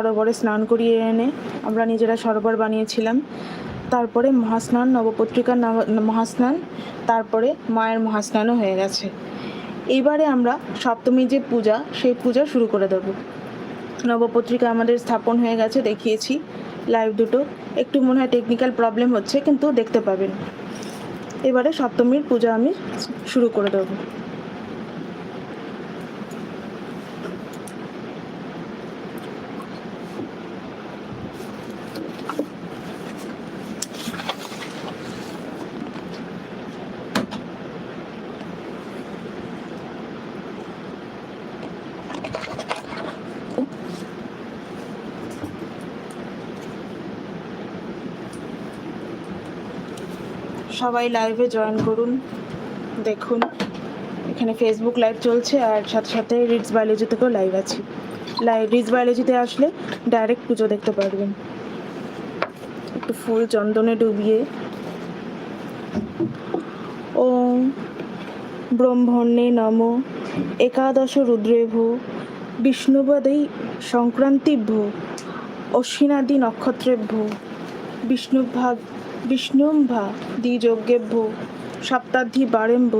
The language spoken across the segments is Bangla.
সরোবরে স্নান করিয়ে এনে আমরা নিজেরা সরোবর বানিয়েছিলাম। তারপরে মহাস্নান, নবপত্রিকার নব- মহাস্নান, তারপরে মায়ের মহাস্নানও হয়ে গেছে। এইবারে আমরা সপ্তমী যে পূজা, সেই পূজা শুরু করে দেব। নবপত্রিকা আমাদের স্থাপন হয়ে গেছে, দেখিয়েছি লাইভ দুটো। একটু মনে হয় টেকনিক্যাল প্রবলেম হচ্ছে, কিন্তু দেখতে পাবেন। এবারে সপ্তমীর পূজা আমি শুরু করে দেবো। সবাই লাইভে জয়েন করুন, দেখুন। এখানে ফেসবুক লাইভ চলছে আর সাথে সাথে রিডস বায়োলজি থেকেও লাইভ আছি। লাইভ রিডস বায়োলজিতে আসলে ডাইরেক্ট পুজো দেখতে পারবেন। একটু ফুল চন্দনে ডুবিয়ে। ও ব্রহ্মণ্যে নম একাদশ রুদ্রেভ বিষ্ণুপদেই সংক্রান্তিভ্য অশ্বিনাদি নক্ষত্রেভ্য বিষ্ণুভাগ বিষ্ণুম্ভা দ্বিযজ্ঞেভ্য সপ্তাধি বারেম্ভ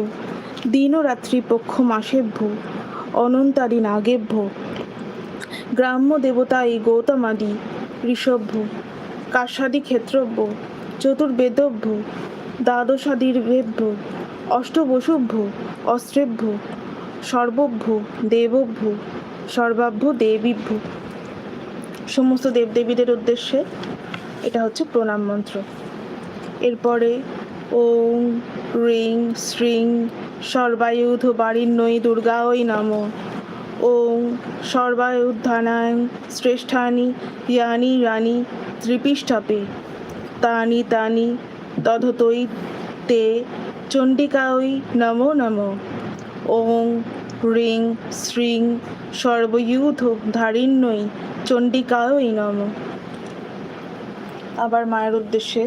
দিনরাত্রি পক্ষ মাসেভ্য অনন্তারি নাগেভ্য গ্রাম্য দেবতা এই গৌতমাদি ঋষভ্য কাশাদি ক্ষেত্রভ্য চতুর্বেদভ্য দ্বাদশাদির্ভেভ্য অষ্টবসুভ্য অস্ত্রেভ্য সর্বভ্য, দেবভ্য, সর্বাভ্য, দেবীভ্য। সমস্ত দেবদেবীদের উদ্দেশ্যে এটা হচ্ছে প্রণাম মন্ত্র। এরপরে ওং, রিং, শ্রিং, সর্বায়ুধ বারিণ্যই দুর্গা ওই নম। ওং সর্বায়ুধানাং শ্রেষ্ঠানি, ইয়ানি, রানি, ত্রিপিষ্ঠাপে। তানি তানি তধতই তে, চণ্ডিকা ওই নমো নমো। ওং, রিং, শ্রিং সর্বয়ুধ ধারিণ্যই চণ্ডিকা ওই নম। আবার মায়ের উদ্দেশ্যে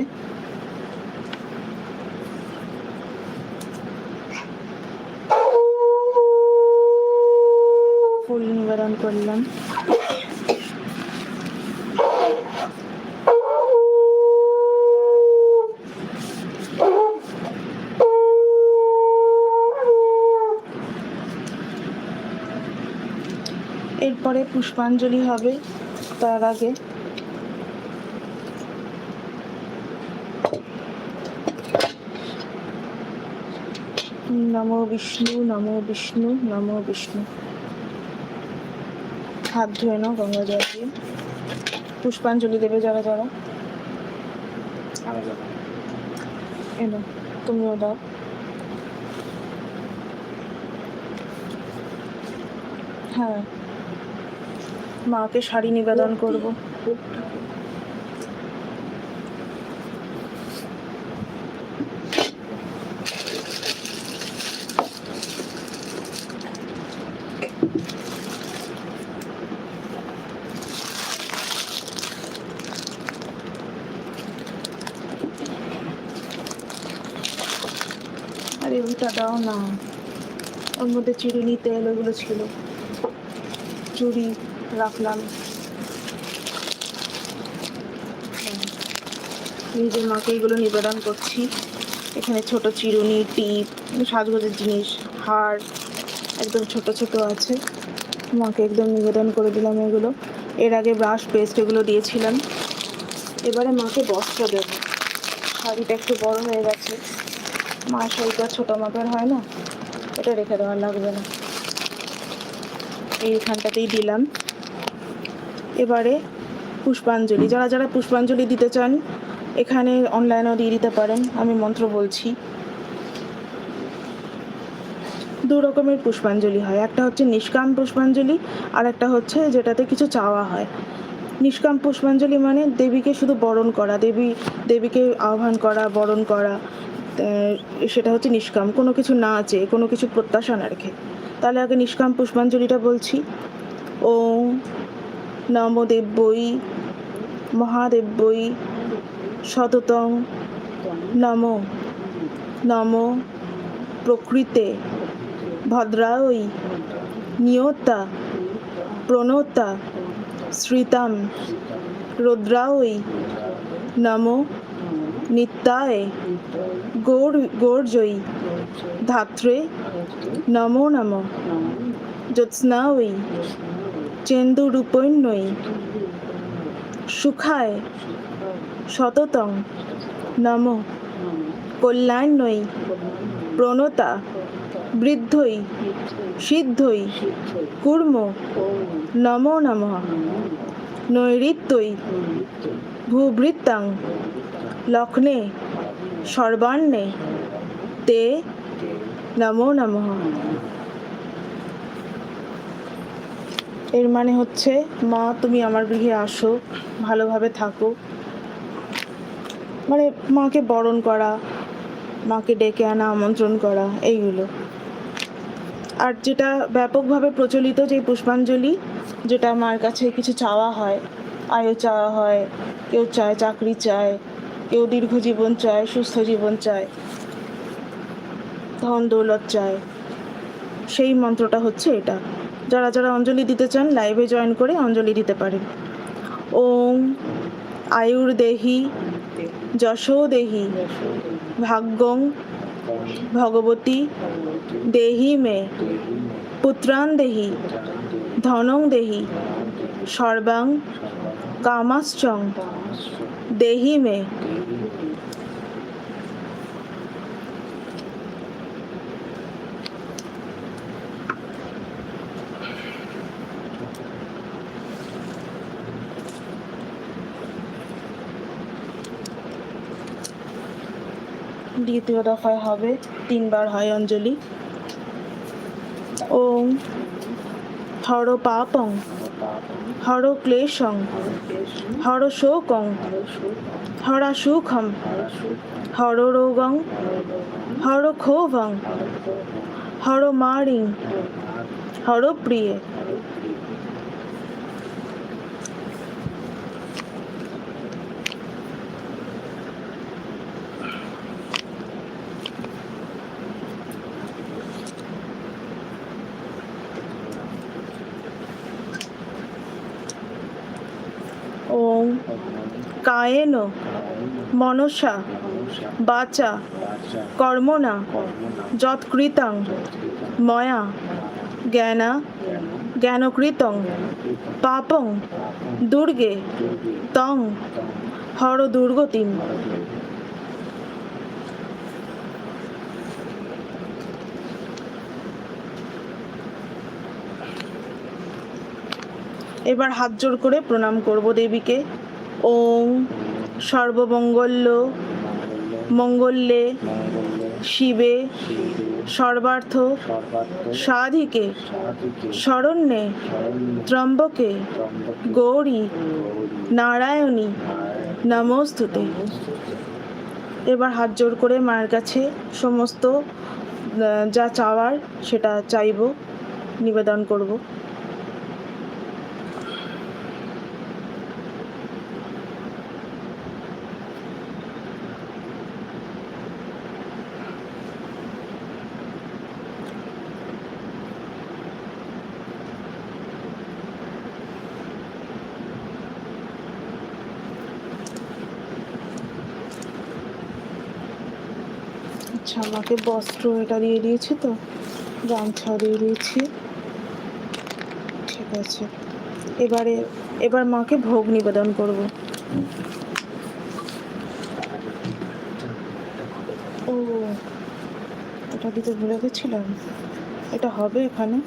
ফুল করলাম। এরপরে পুষ্পাঞ্জলি হবে তার আগে। নমো বিষ্ণু নমো বিষ্ণু নমো বিষ্ণু। হাত ধুয়ে নাও, গঙ্গা জল দিয়ে। পুষ্পাঞ্জলি দেবে যারা যারা। এনো, তুমিও দাও। হ্যাঁ মাকে শাড়ি নিবেদন করব। ওইটা দাও না। ওর মধ্যে চিরুনি, তেল ওগুলো ছিল। চুড়ি রাখলাম। নিজের মাকে এগুলো নিবেদন করছি। এখানে ছোট চিরুনি, টিপ, সাজগোজের জিনিস, হার, একদম ছোট ছোট আছে। মাকে একদম নিবেদন করে দিলাম এগুলো। এর আগে ব্রাশ, পেস্ট এগুলো দিয়েছিলাম। এবারে মাকে বস্ত্র দেব। শাড়িটা একটু বড় হয়ে গেছে। মার শাড়িটা ছোটো মাপের হয় না, এটা রেখে দেওয়ার লাগবে না। এইখানটাতেই দিলাম। এবারে পুষ্পাঞ্জলি, যারা যারা পুষ্পাঞ্জলি দিতে চান, এখানে অনলাইনেও দিয়ে দিতে পারেন, আমি মন্ত্র বলছি। দু রকমের পুষ্পাঞ্জলি হয়, একটা হচ্ছে নিষ্কাম পুষ্পাঞ্জলি, আর একটা হচ্ছে যেটাতে কিছু চাওয়া হয়। নিষ্কাম পুষ্পাঞ্জলি মানে দেবীকে শুধু বরণ করা, দেবী, দেবীকে আহ্বান করা, বরণ করা সেটা হচ্ছে নিষ্কাম। কোনো কিছু না চেয়ে, কোনো কিছু প্রত্যাশা না রেখে। তাহলে আগে নিষ্কাম পুষ্পাঞ্জলিটা বলছি। নম দেব্যই মহাদেব্যই সততং নম নম প্রকৃতে ভদ্রায়ই নিয়তা, প্রণতা, শ্রীতাম রুদ্রাওই নমো নিত্যায় গৌর গৌরজয়ী ধাত্রে নমো নম। জ্যোৎস্নাওই চেন্দুরূপৈন্যই সুখায় সততং নম। কল্যাণ্যই প্রণতা বৃদ্ধই সিদ্ধই কুর্ম নমো নমঃ। নৈরিত্যই ভূবৃত্তাং লক্ষ্ণে সর্বাণ্যে তে নমো নমঃ। এর মানে হচ্ছে, মা, তুমি আমার গৃহে আসো, ভালোভাবে থাকো। মানে মাকে বরণ করা, মাকে ডেকে আনা, আমন্ত্রণ করা এইগুলো আর যেটা ব্যাপকভাবে প্রচলিত যে পুষ্পাঞ্জলি, যেটা মার কাছে কিছু চাওয়া হয় আয়ু চাওয়া হয়, কেউ চায়, চাকরি চায় কেউ দীর্ঘ জীবন চায়, সুস্থ জীবন চায়, ধন দৌলত চায়। সেই মন্ত্রটা হচ্ছে এটা। যারা যারা অঞ্জলি দিতে চান লাইভে জয়েন করে অঞ্জলি দিতে পারেন। ওম আয়ুর্দেহি যশো দেহি, ভাগ্যং ভগবতী দেহি মে, পুত্রান দেহি, ধনং দেহি, সর্বাং কামাশ্চং দেহি মে। দ্বিতীয় দফায় হবে, তিনবার হয় অঞ্জলি। ওম হর পাপং হর ক্লেশং হর শোকং হর সুখম হর রোগং হর ক্ষোভং হর মারিং হর প্রিয়ে ওম কায়েন মনসা, বাচা কর্মণা যৎকৃতং, ময়া, জ্ঞানা, জ্ঞানকৃতং, পাপং, দুর্গে, তং হর দুর্গতিম এবার হাত জোর করে প্রণাম করব দেবীকে। ওম সর্বমঙ্গল্য, মঙ্গল্যে শিবে সর্বার্থ, সাধিকে শরণ্যে ত্রম্বকে গৌরী নারায়ণী নমস্তুতে। এবার হাত জোর করে মায়ের কাছে সমস্ত যা চাওয়ার সেটা চাইব, নিবেদন করব। আচ্ছা আমাকে বস্ত্র এটা দিয়ে দিয়েছে তো। গামছা দিয়ে দিয়েছি। ঠিক আছে। এবারে, এবার মাকে ভোগ নিবেদন করব। ও, এটা দিতে ভুলে গেছিলাম। এটা হবে এখানে?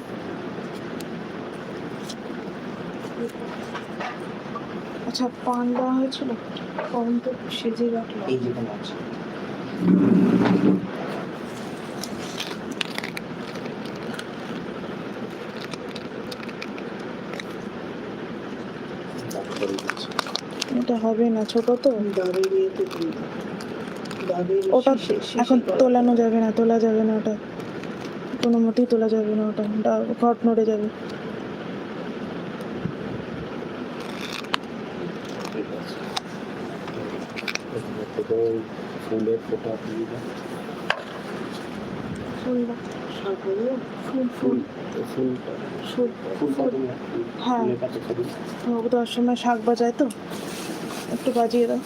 আচ্ছা পান দেওয়া হয়েছিল? পান তো সেজে রাখলাম। এটা হবে না, ছোট তো। ওটা এখন তোলানো যাবে না, তোলা যাবে না ওটা। কোনো মতেই তোলা যাবে না ওটা। ঘট নড়ে যাবে। ওই ফুলের ফোঁটা দিয়ে। ফুল ফুল ফুল। ফুল হ্যাঁ। সময় শাক বাজায় তো। একটু বাজিয়ে দাও।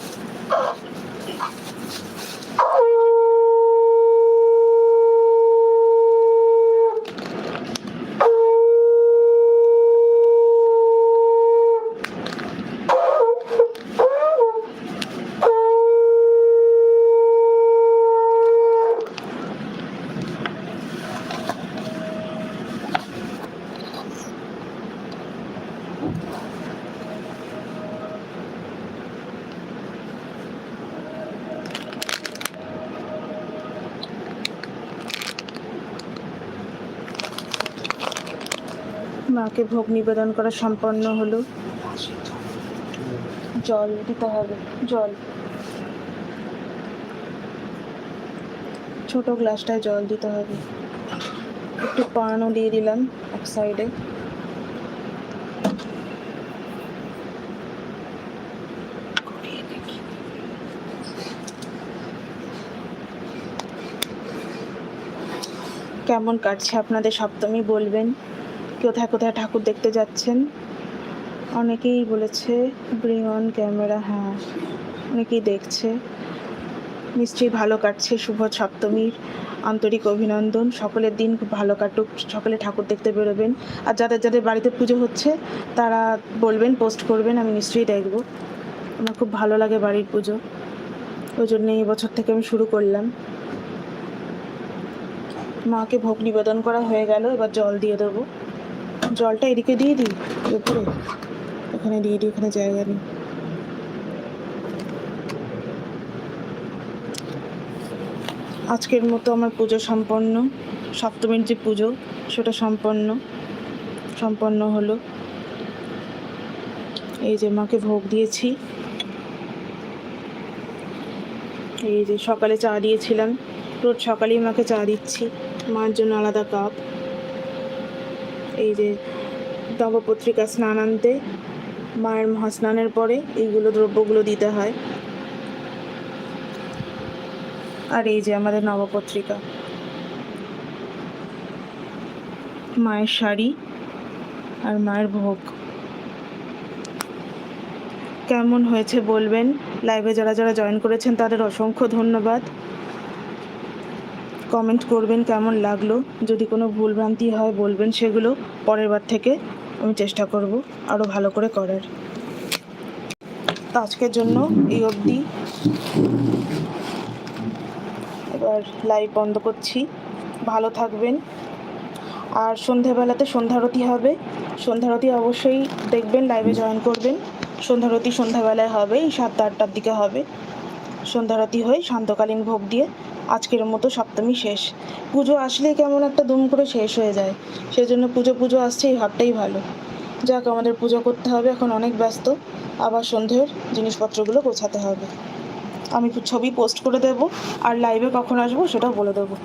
মাকে ভোগ নিবেদন করা সম্পন্ন হলো। জল দিতে হবে, জল। ছোট গ্লাসটায় জল দিতে হবে। একটু পানও দিয়ে দিলাম এক সাইডে। কেমন কাটছে আপনাদের সপ্তমী বলবেন? কোথায় কোথায় ঠাকুর দেখতে যাচ্ছেন? অনেকেই বলেছে ব্রিং অন ক্যামেরা হ্যাঁ। অনেকেই দেখছে। নিশ্চয়ই ভালো কাটছে শুভ সপ্তমীর, আন্তরিক অভিনন্দন। সকলের দিন খুব ভালো কাটুক, সকলে ঠাকুর দেখতে বেরোবেন। আর যাদের যাদের বাড়িতে পুজো হচ্ছে, তারা বলবেন পোস্ট করবেন, আমি নিশ্চয়ই দেখব। আমার খুব ভালো লাগে বাড়ির পুজো। ওই জন্য এই বছর থেকে আমি শুরু করলাম। মাকে ভোগ নিবেদন করা হয়ে গেল, এবার জল দিয়ে দেবো। জলটা এদিকে দিয়ে দিই, উপরে। এখানে দিয়ে দিই এখানে জায়গা নেই। আজকের মতো আমার পুজো সম্পন্ন। সপ্তমীর যে পুজো, সেটা সম্পন্ন। সম্পন্ন হলো। এই যে মাকে ভোগ দিয়েছি। এই যে সকালে চা দিয়েছিলাম। রোজ সকালেই মাকে চা দিচ্ছি। মার জন্য আলাদা কাপ। এই যে নবপত্রিকা স্নান আনতে, মায়ের মহাস্নানের পরে এইগুলো দ্রব্যগুলো দিতে হয়। আর এই যে আমাদের নবপত্রিকা। মায়ের শাড়ি আর মায়ের ভোগ। কেমন হয়েছে বলবেন? লাইভে যারা যারা জয়েন করেছেন তাদের অসংখ্য ধন্যবাদ। কমেন্ট করবেন কেমন লাগল। যদি কোনো ভুলভ্রান্তি হয় বলবেন সেগুলো পরের বার থেকে আমি চেষ্টা করব আরও ভালো করে করার। তো আজকের জন্য এই অবধি। এবার লাইভ বন্ধ করছি। ভালো থাকবেন। আর সন্ধেবেলাতে সন্ধ্যারতি হবে। সন্ধ্যারতি অবশ্যই দেখবেন লাইভে জয়েন করবেন। সন্ধ্যারতি সন্ধ্যাবেলায় হবে সাতটা আটটার দিকে হবে। সন্ধ্যারতি হয়ে শান্তকালীন ভোগ দিয়ে আজকের মতো সপ্তমী শেষ। পুজো আসলেই কেমন একটা দুম করে শেষ হয়ে যায়। সেই জন্য পুজো পুজো আসছে, এই ভাবটাই ভালো। যাক, আমাদের পুজো করতে হবে, এখন অনেক ব্যস্ত। আবার সন্ধ্যের জিনিসপত্রগুলো গোছাতে হবে। আমি ছবি পোস্ট করে দেব, আর লাইভে কখন আসব সেটাও বলে দেবো।